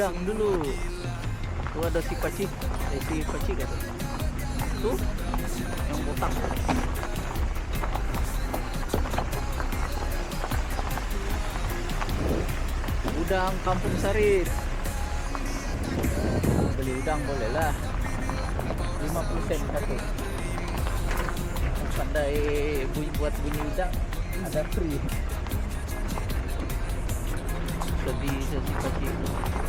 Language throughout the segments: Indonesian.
udang dulu. Tuh ada si Paci. Eh, si Paci kan? Tuh, yang botak. Udang Kampung Sari. Beli udang boleh lah. 50 sen satu. Pandai bunyi buat bunyi udang ada free. Sedih sedih kecil.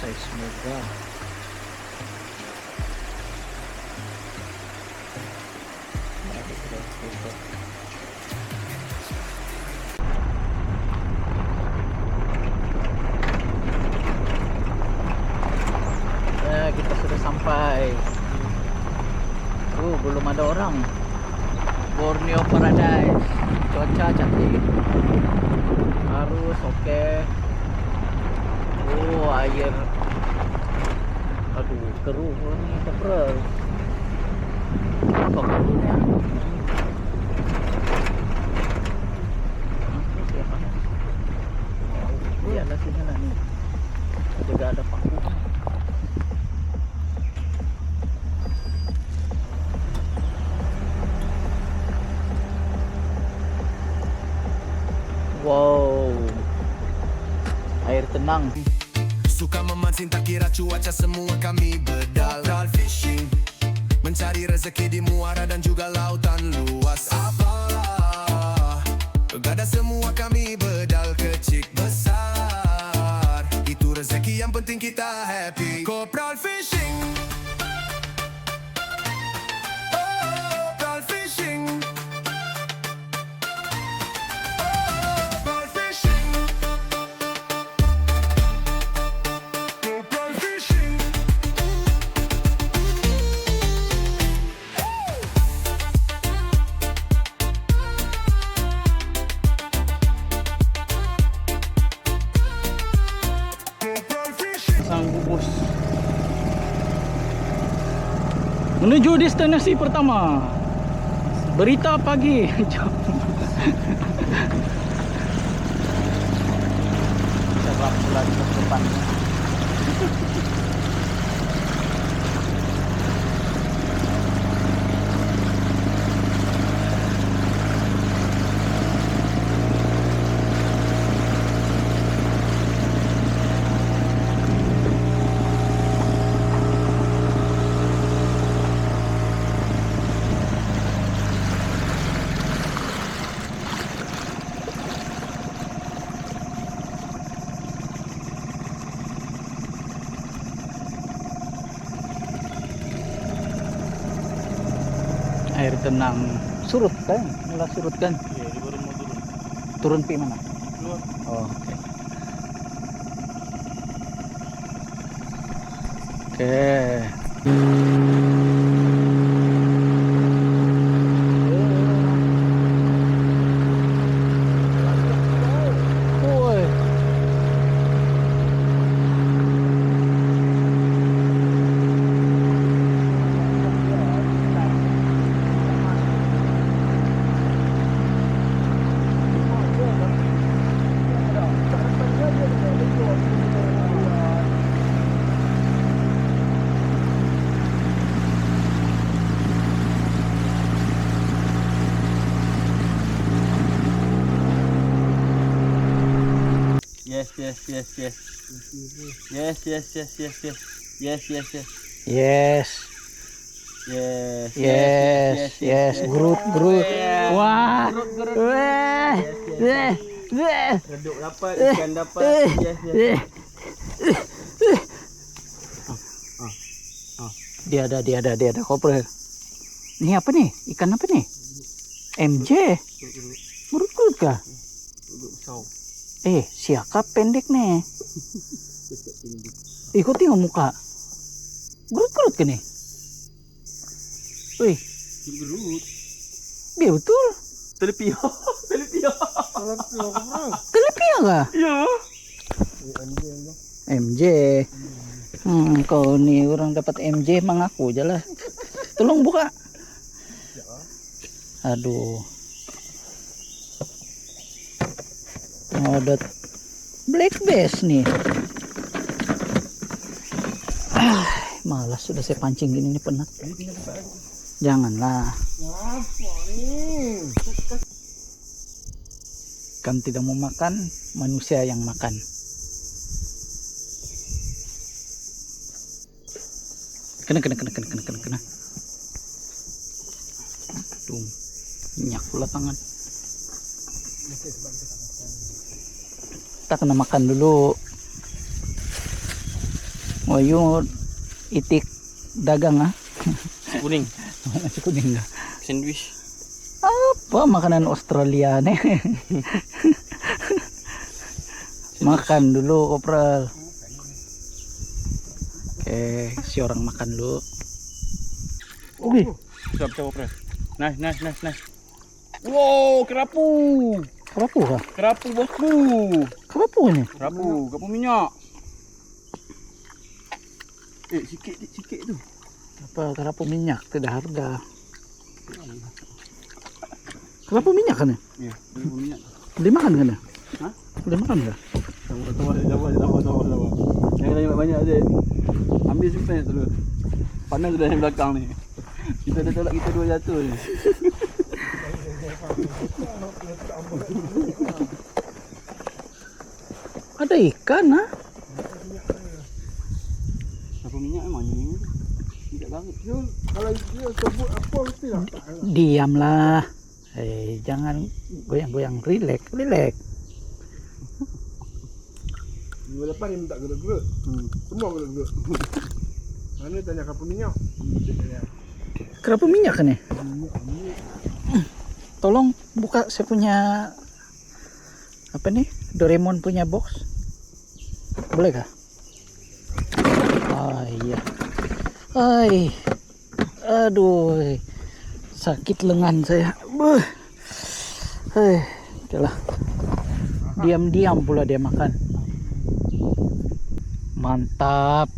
Size terus. Ya, kita sudah sampai. Oh, belum ada orang. Borneo Paradise. Cuaca cantik. Harus oke. Oh, air. Aduh, keruh ini keprel. Apa Oh. Menuju destinasi pertama. Berita pagi. Jom. Saya berapa lagi ke depan. Tenang. Surut kan? Mulai surut kan? Iya, baru mau turun. Turun pi mana? Keluar. Oh, oke. Oke. Woi. Yes, yes, yes, yes. Yes, yes, yes, yes, yes. Yes, yes, yes. Yes, Yes, yes, Groot, Groot. Wah, wah, wah, wah. Reduk dapat, ikan dapat. Yes, yes. Dia ada, dia ada, dia ada koper. Ini apa nih? Ikan apa nih? MJ. Groot kah? Sau. Eh, siaka pendek nih. Ikut tengok muka. Gerut-gerut kan nih? Wih, Gerut. dia betul. Telepia. Telepia. Telepia kah? Ya. MJ. Hmm, kau nih orang dapat MJ mengaku aja lah. Tolong buka. Aduh. Oh, ada black bass nih. Ah, malas sudah saya pancing gini nih penat. Janganlah. Kan tidak mau makan, manusia yang makan. kena kena kena kena kena kena kena Aduh, minyak pula tangan kita kena makan dulu oh yuk itik dagang ah Kuning. nasi kuning dah Sandwich. apa makanan Australia nih makan dulu kopral oke si orang makan dulu Wih, Siap siap pre. Nice nice nice nice. Wow, kerapu. Kerapu kah? Kerapu bosku. Kerapu ini? Kerapu, kerapu minyak. Eh, sikit sikit tu. Apa kerapu minyak tidak harga? Kerapu minyak kan ya? Ya, kerapu minyak. Boleh makan kan? Hah? Boleh makan? Sabar, sabar, sabar, sabar, sabar, sabar. Jangan banyak banyak aja. Ambil simpan dulu. Panas sudah yang belakang ni. Kita dah tolak kita dua jatuh ni. Ada ikan ah? Kerapu minyak ni. Tidak banget. Kalau dia sebut apa mesti. Diamlah. Eh, jangan goyang-goyang. Relax, relax. Minggu lepas dia minta gerut-gerut. Hmm. Semua gerut-gerut. Mana tanya kapal minyak? Kerapu minyak kan ya? Tolong buka saya punya apa nih? Doraemon punya box. Boleh kah? Ah iya. Ai. Aduh. Sakit lengan saya. Beuh. Hei. Diam-diam pula dia makan. Mantap.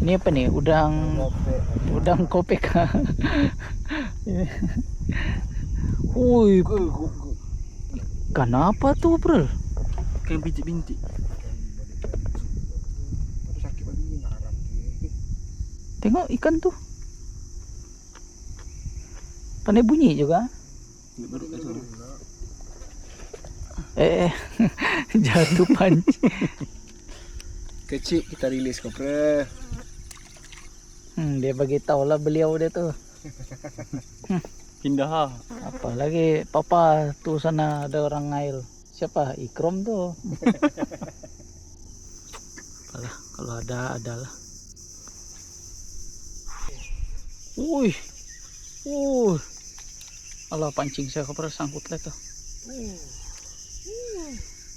Ini apa nih? Udang udang kopek. Wih, ikan apa tuh, bro? Nak haram. Tengok ikan tuh. Pandai bunyi juga. Sana. Eh, eh. jatuh panci. Kecil kita rilis kau pre. Hmm, dia bagi tahu lah beliau dia tuh. Pindah ha. Apalagi papa tuh sana ada orang ngail. Siapa? Ikrom tuh. Apalah, kalau ada adalah. Wih. Wih. Allah pancing saya kepada sangkut lah tuh.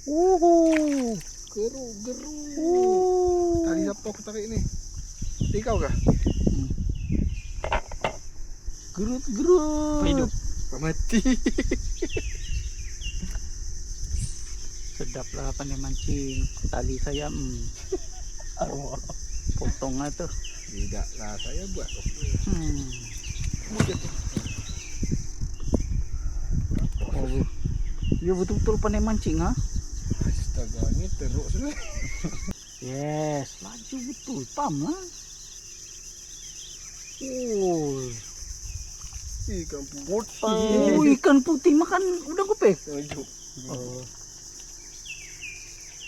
Uh. Geruk geruk. Uh. Tadi siapa aku tarik ni? Tadi kau kah? Gerut gerut. Hidup. Mati. Sedap lah pandai mancing. Tali saya hmm. Potong lah tuh. Tidak lah saya buat. Hmm. Oh, dia betul-betul pandai mancing ha? Astaga ni teruk sudah. Yes, laju betul. Pam lah. Oh, Ikan putih. oh ikan putih makan udang kopek. Sejuk. Oh.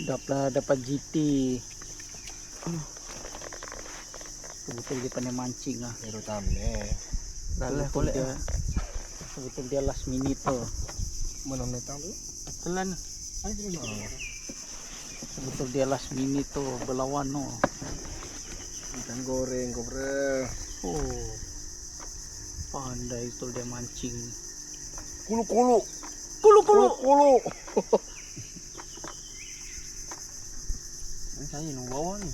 Daplah dapat GT. Betul dia pandai mancing ah. Baru tamne. Salah Betul kolek. dia. Betul dia last minute tuh. Mana netang tu? Telan. Betul dia last minute tuh berlawan no. Ikan goreng pre. Oh. Pandai betul dia mancing. Kulu kulu. Kulu Kulu kulu. Saya nung bawah ni.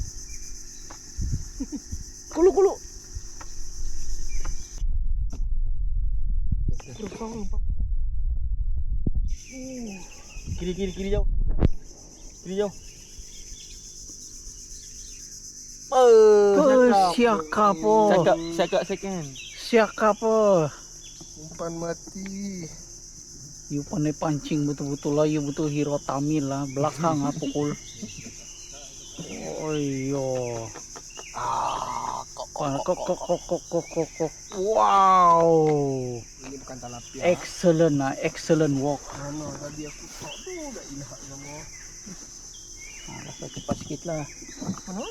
Kulu kulu. Kiri kiri kiri jauh. Kiri jauh. Oh, siaka po. Cakap cakap second. Siaka po. Umpan mati. You pandai pancing betul-betul lah. You betul hero Tamil lah. Belakang ah pukul. Oh iyo. Ah, kok kok kok kok kok kok kok. Wow. Ini bukan talapia. Excellent ah, excellent walk. Ano, tadi aku tak tu dah ilhak nama. Ah, cepat sikit lah. Mana?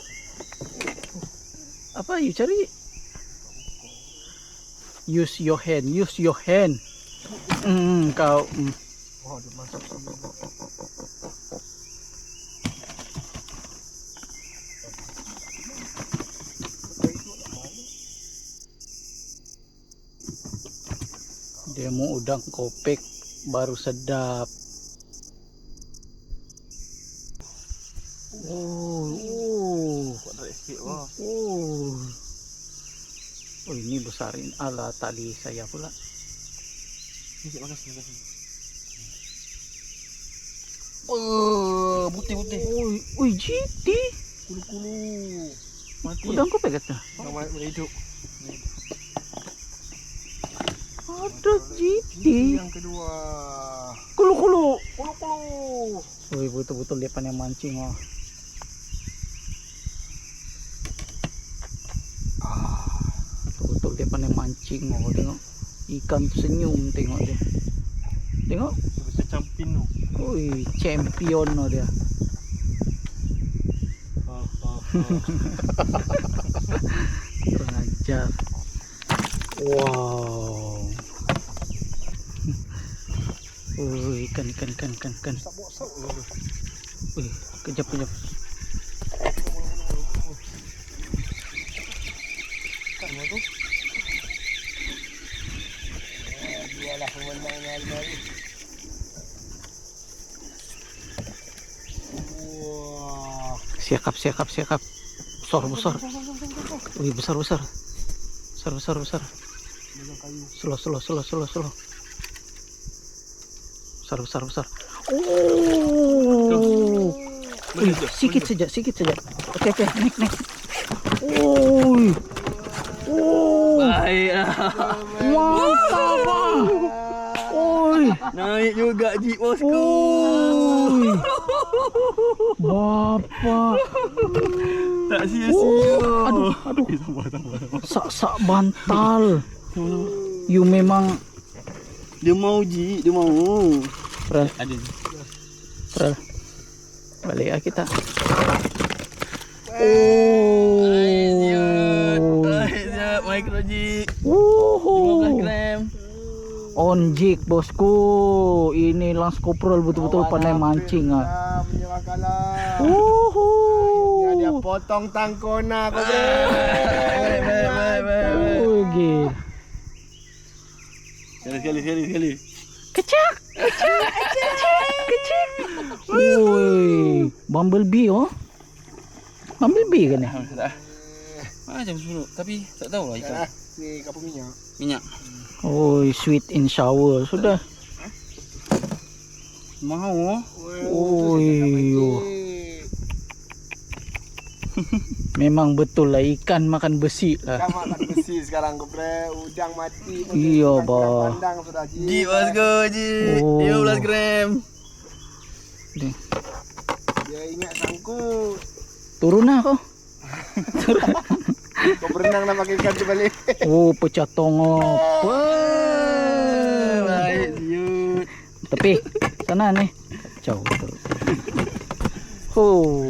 Apa you cari? Use your hand, use your hand. Hmm, kau. Wah, dia masuk udang kopek baru sedap. Oh, oh, oh. Oh ini besarin ala tali saya pula. Sikit makasih makasih. Oh, putih-putih. Oi, oi GT. Kulu-kulu. Mati. Udang kopek kata. Nama hidup. Ada GT. Yang kedua. Kulu kulu. Kulu-kulu. Oi betul-betul dia pandai mancing oh. tubig tengok. Ikan senyum tengok dia. Tengok. Sebesar champion no. Champion no dia. Oh, oh, wow. Ui, ikan ikan ikan ikan ikan. Wih, kejap kejap. Siakap siakap siakap. Besar besar. Ui, besar besar. Besar besar besar. Slow slow slow slow slow. Besar besar besar. Oh. Ui, sikit saja, sikit saja. Okey okey, naik naik. Oi. Oh, Baiklah. mantap. Oi. Naik juga jeep bosku. Oi. Bapak. Tak sia-sia. Aduh, aduh. Sak-sak bantal. You memang Dia mau ji, dia mau. Rel, Ada. Rel. Balik lah kita. Oh. Micro jig. 15 Wuhu. gram. On jig bosku. Ini Lance Corporal betul-betul pandai mancing ah. Wuhu. Ya dia potong tangkona. Oh, gil. Sekali, sekali, sekali, sekali. Kecak. Kecak. Kecak. Woi, Bumblebee oh. Bumblebee kan? Tak. Macam suruh, tapi tak tahu lah ikan. Ni kapur minyak. Minyak. Oi, sweet in shower sudah. Mau. Oi, yo. Memang betul lah ikan makan besi lah. Dah makan besi sekarang kau bre. Udang mati. Iya, bah. Pandang sudah ji. Ji bosku, ji. Oh. 15 gram. Dia ingat sangkut. Turun lah kau. Kau berenang nak pakai ikan tu balik. Oh, pecah tongok. Baik, Tepi. Sana ni. Kacau betul. Oh,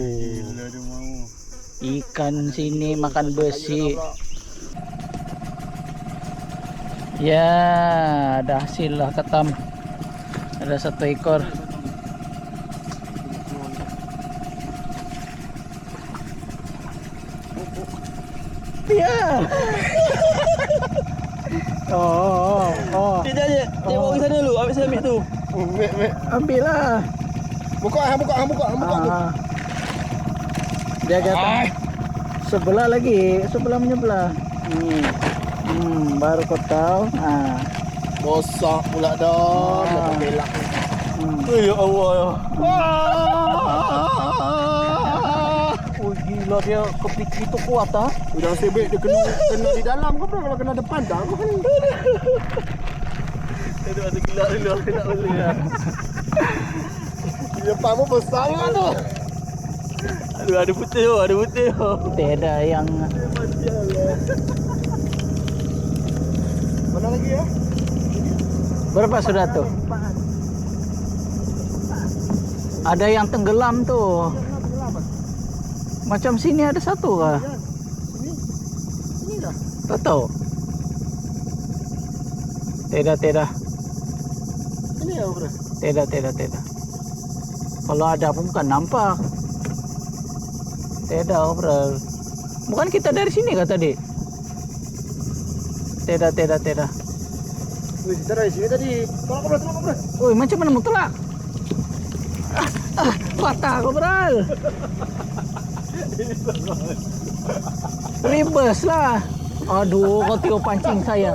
dia ikan sini makan besi. Ya, ada hasil lah katam. Ada satu ekor. Ya. Oh, oh, oh. Dia je, dia bawa ke sana dulu, ambil ambil tu. Mek mek. Ambil lah. Buka hang buka hang buka hang buka. Ah. Jaga tangan. Sebelah lagi, sebelah menyebelah. Hmm. Hmm, baru kau tahu. Ah. Bosak pula dah. Ah. Belak. Hmm. Ya Allah ya. Oh gila dia kepik itu kuat ah. Udah sebek dia kena kena di dalam kau kalau kena depan dah Aduh, ada gila dulu. Tak boleh ya. Di depan pun besar kan tu. Aduh, ada putih tu, ada putih tu. Tidak yang Mana lagi ya? berapa sudah tuh? Ada yang tenggelam tuh. Macam sini ada satu kah? Sini. Sini dah. Tak tahu. Tidak, tidak. Ini ya bro. Tidak, tidak, tidak. Kalau ada pun bukan nampak. Tidak, bro. Bukan kita dari sini kah tadi? Tidak, tidak, tidak. Wih, kita dari sini tadi. Kau berarti kau bro. Woi, macam mana mau telak? Ah, ah, patah kau beral. Ribes lah. Aduh, kau tengok pancing saya.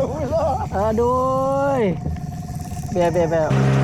Aduh. 别别别。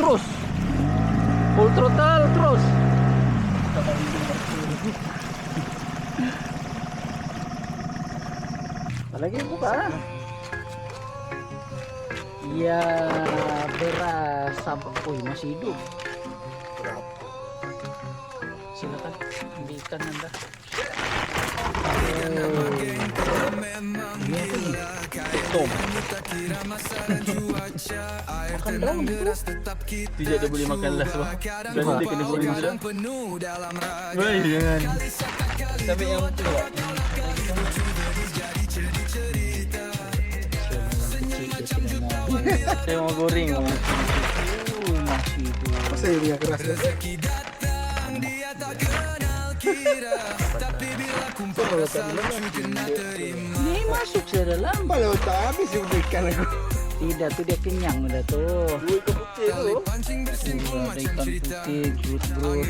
Terus. Full throttle terus. Lagi buka. Ya beras sabak Wih masih hidup Silakan ambilkan anda Makan dalam Tidak ada boleh makan last bang. Berarti dia kena goreng sudah. Woi, jangan. Sampai yang tu lah. Saya mau goreng. Masih hidup Masa ini yang keras ya. Ini masuk ke dalam Kalau tak habis berikan aku. Tidak tuh dia kenyang udah tuh Dua ikan putih tu. Udah ada ikan putih,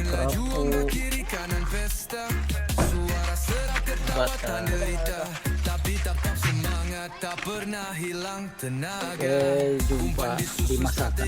kerapu. Oke, jumpa di masakan.